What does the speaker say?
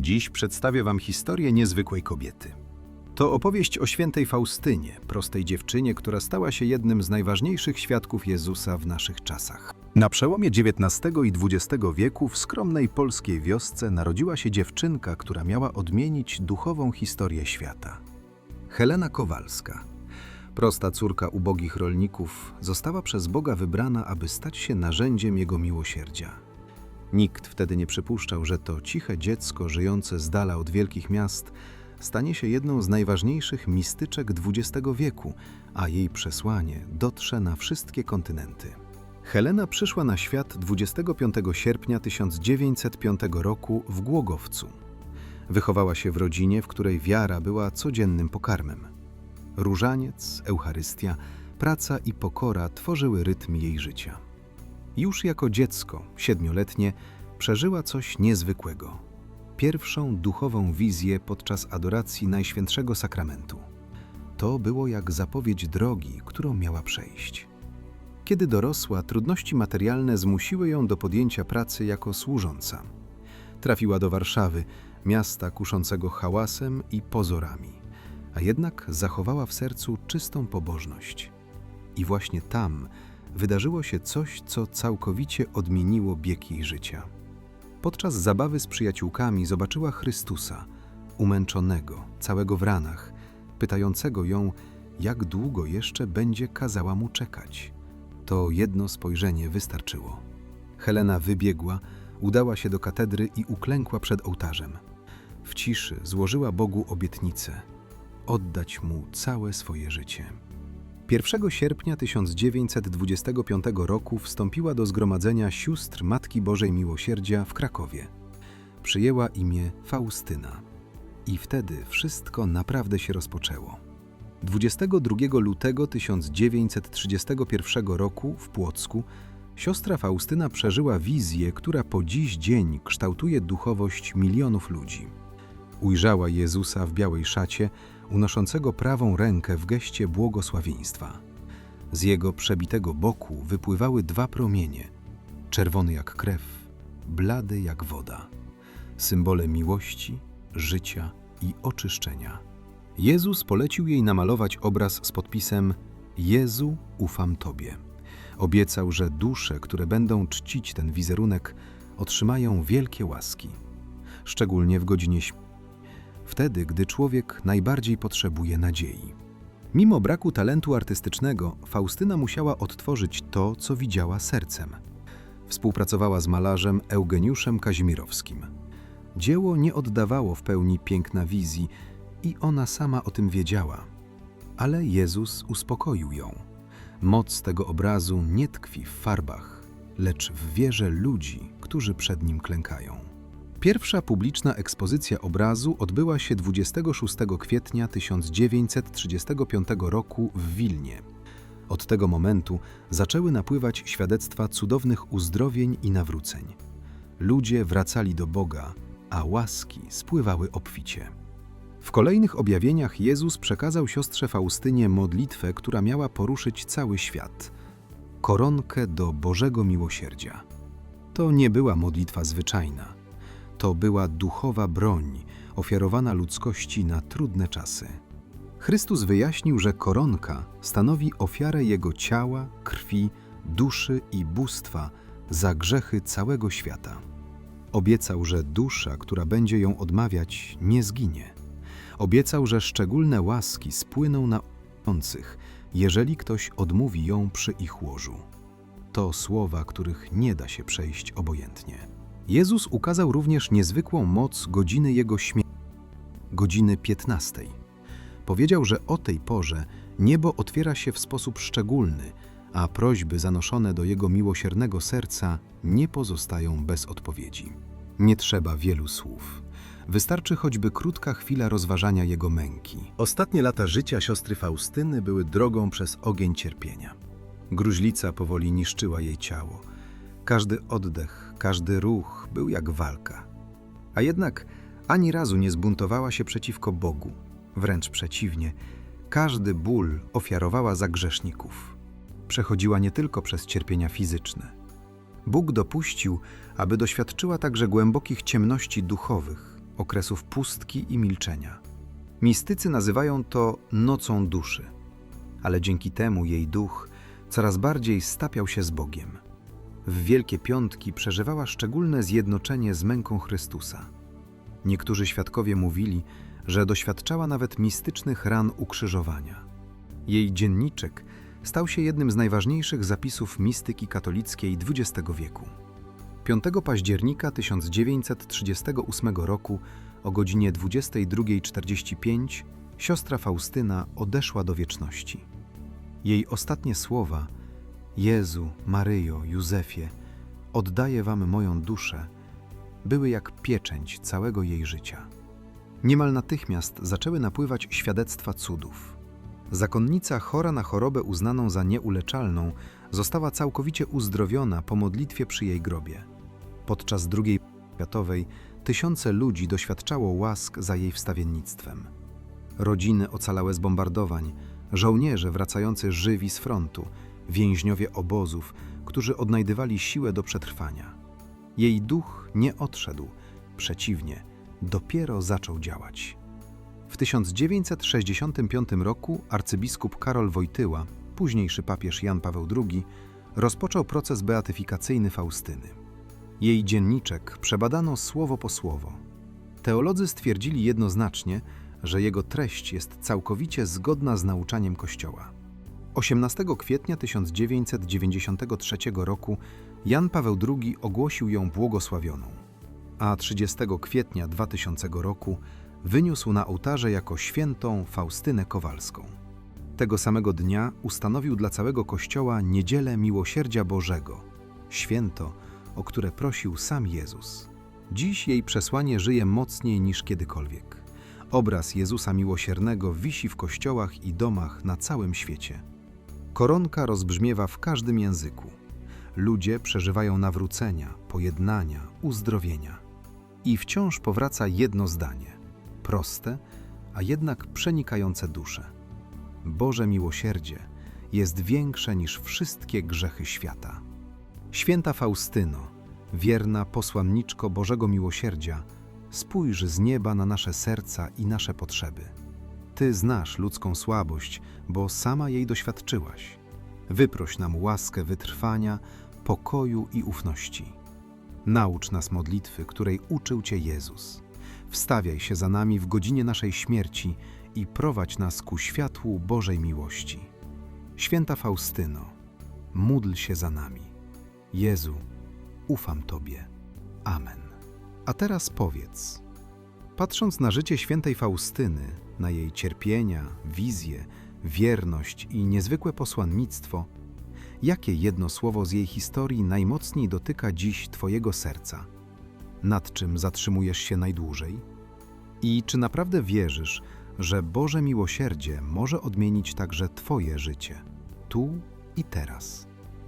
Dziś przedstawię Wam historię niezwykłej kobiety. To opowieść o świętej Faustynie, prostej dziewczynie, która stała się jednym z najważniejszych świadków Jezusa w naszych czasach. Na przełomie XIX i XX wieku w skromnej polskiej wiosce narodziła się dziewczynka, która miała odmienić duchową historię świata. Helena Kowalska, prosta córka ubogich rolników, została przez Boga wybrana, aby stać się narzędziem Jego miłosierdzia. Nikt wtedy nie przypuszczał, że to ciche dziecko żyjące z dala od wielkich miast stanie się jedną z najważniejszych mistyczek XX wieku, a jej przesłanie dotrze na wszystkie kontynenty. Helena przyszła na świat 25 sierpnia 1905 roku w Głogowcu. Wychowała się w rodzinie, w której wiara była codziennym pokarmem. Różaniec, Eucharystia, praca i pokora tworzyły rytm jej życia. Już jako dziecko, siedmioletnie, przeżyła coś niezwykłego. Pierwszą duchową wizję podczas adoracji Najświętszego Sakramentu. To było jak zapowiedź drogi, którą miała przejść. Kiedy dorosła, trudności materialne zmusiły ją do podjęcia pracy jako służąca. Trafiła do Warszawy, miasta kuszącego hałasem i pozorami, a jednak zachowała w sercu czystą pobożność. I właśnie tam wydarzyło się coś, co całkowicie odmieniło bieg jej życia. Podczas zabawy z przyjaciółkami zobaczyła Chrystusa, umęczonego, całego w ranach, pytającego ją, jak długo jeszcze będzie kazała mu czekać. To jedno spojrzenie wystarczyło. Helena wybiegła, udała się do katedry i uklękła przed ołtarzem. W ciszy złożyła Bogu obietnicę oddać mu całe swoje życie. 1 sierpnia 1925 roku wstąpiła do Zgromadzenia Sióstr Matki Bożej Miłosierdzia w Krakowie. Przyjęła imię Faustyna. I wtedy wszystko naprawdę się rozpoczęło. 22 lutego 1931 roku w Płocku siostra Faustyna przeżyła wizję, która po dziś dzień kształtuje duchowość milionów ludzi. Ujrzała Jezusa w białej szacie, unoszącego prawą rękę w geście błogosławieństwa. Z jego przebitego boku wypływały dwa promienie, czerwony jak krew, blady jak woda, symbole miłości, życia i oczyszczenia. Jezus polecił jej namalować obraz z podpisem Jezu, ufam Tobie. Obiecał, że dusze, które będą czcić ten wizerunek, otrzymają wielkie łaski, szczególnie w godzinie wtedy, gdy człowiek najbardziej potrzebuje nadziei. Mimo braku talentu artystycznego, Faustyna musiała odtworzyć to, co widziała sercem. Współpracowała z malarzem Eugeniuszem Kazimierowskim. Dzieło nie oddawało w pełni piękna wizji i ona sama o tym wiedziała. Ale Jezus uspokoił ją. Moc tego obrazu nie tkwi w farbach, lecz w wierze ludzi, którzy przed nim klękają. Pierwsza publiczna ekspozycja obrazu odbyła się 26 kwietnia 1935 roku w Wilnie. Od tego momentu zaczęły napływać świadectwa cudownych uzdrowień i nawróceń. Ludzie wracali do Boga, a łaski spływały obficie. W kolejnych objawieniach Jezus przekazał siostrze Faustynie modlitwę, która miała poruszyć cały świat koronkę do Bożego miłosierdzia. To nie była modlitwa zwyczajna to była duchowa broń ofiarowana ludzkości na trudne czasy. Chrystus wyjaśnił, że koronka stanowi ofiarę Jego ciała, krwi, duszy i bóstwa za grzechy całego świata. Obiecał, że dusza, która będzie ją odmawiać, nie zginie. Obiecał, że szczególne łaski spłyną na uczących, jeżeli ktoś odmówi ją przy ich łożu. To słowa, których nie da się przejść obojętnie. Jezus ukazał również niezwykłą moc godziny Jego śmierci, godziny 15. Powiedział, że o tej porze niebo otwiera się w sposób szczególny, a prośby zanoszone do Jego miłosiernego serca nie pozostają bez odpowiedzi. Nie trzeba wielu słów. Wystarczy choćby krótka chwila rozważania Jego męki. Ostatnie lata życia siostry Faustyny były drogą przez ogień cierpienia. Gruźlica powoli niszczyła jej ciało. Każdy oddech, każdy ruch był jak walka. A jednak ani razu nie zbuntowała się przeciwko Bogu. Wręcz przeciwnie, każdy ból ofiarowała za grzeszników. Przechodziła nie tylko przez cierpienia fizyczne. Bóg dopuścił, aby doświadczyła także głębokich ciemności duchowych, okresów pustki i milczenia. Mistycy nazywają to nocą duszy, ale dzięki temu jej duch coraz bardziej stapiał się z Bogiem. W Wielkie Piątki przeżywała szczególne zjednoczenie z męką Chrystusa. Niektórzy świadkowie mówili, że doświadczała nawet mistycznych ran ukrzyżowania. Jej dzienniczek stał się jednym z najważniejszych zapisów mistyki katolickiej XX wieku. 5 października 1938 roku o godzinie 22.45 siostra Faustyna odeszła do wieczności. Jej ostatnie słowa Jezu, Maryjo, Józefie, oddaję Wam moją duszę, były jak pieczęć całego jej życia. Niemal natychmiast zaczęły napływać świadectwa cudów. Zakonnica chora na chorobę uznaną za nieuleczalną została całkowicie uzdrowiona po modlitwie przy jej grobie. Podczas II światowej tysiące ludzi doświadczało łask za jej wstawiennictwem. Rodziny ocalałe z bombardowań, żołnierze wracający żywi z frontu, więźniowie obozów, którzy odnajdywali siłę do przetrwania. Jej duch nie odszedł, przeciwnie, dopiero zaczął działać. W 1965 roku arcybiskup Karol Wojtyła, późniejszy papież Jan Paweł II, rozpoczął proces beatyfikacyjny Faustyny. Jej dzienniczek przebadano słowo po słowo. Teolodzy stwierdzili jednoznacznie, że jego treść jest całkowicie zgodna z nauczaniem Kościoła. 18 kwietnia 1993 roku Jan Paweł II ogłosił ją błogosławioną, a 30 kwietnia 2000 roku wyniósł na ołtarze jako świętą Faustynę Kowalską. Tego samego dnia ustanowił dla całego Kościoła Niedzielę Miłosierdzia Bożego, święto, o które prosił sam Jezus. Dziś jej przesłanie żyje mocniej niż kiedykolwiek. Obraz Jezusa Miłosiernego wisi w kościołach i domach na całym świecie. Koronka rozbrzmiewa w każdym języku. Ludzie przeżywają nawrócenia, pojednania, uzdrowienia. I wciąż powraca jedno zdanie, proste, a jednak przenikające duszę. Boże miłosierdzie jest większe niż wszystkie grzechy świata. Święta Faustyno, wierna posłanniczko Bożego Miłosierdzia, spójrz z nieba na nasze serca i nasze potrzeby. Ty znasz ludzką słabość, bo sama jej doświadczyłaś. Wyproś nam łaskę wytrwania, pokoju i ufności. Naucz nas modlitwy, której uczył Cię Jezus. Wstawiaj się za nami w godzinie naszej śmierci i prowadź nas ku światłu Bożej miłości. Święta Faustyno, módl się za nami. Jezu, ufam Tobie. Amen. A teraz powiedz, patrząc na życie świętej Faustyny, na jej cierpienia, wizję, wierność i niezwykłe posłannictwo, jakie jedno słowo z jej historii najmocniej dotyka dziś Twojego serca? Nad czym zatrzymujesz się najdłużej? I czy naprawdę wierzysz, że Boże miłosierdzie może odmienić także Twoje życie, tu i teraz?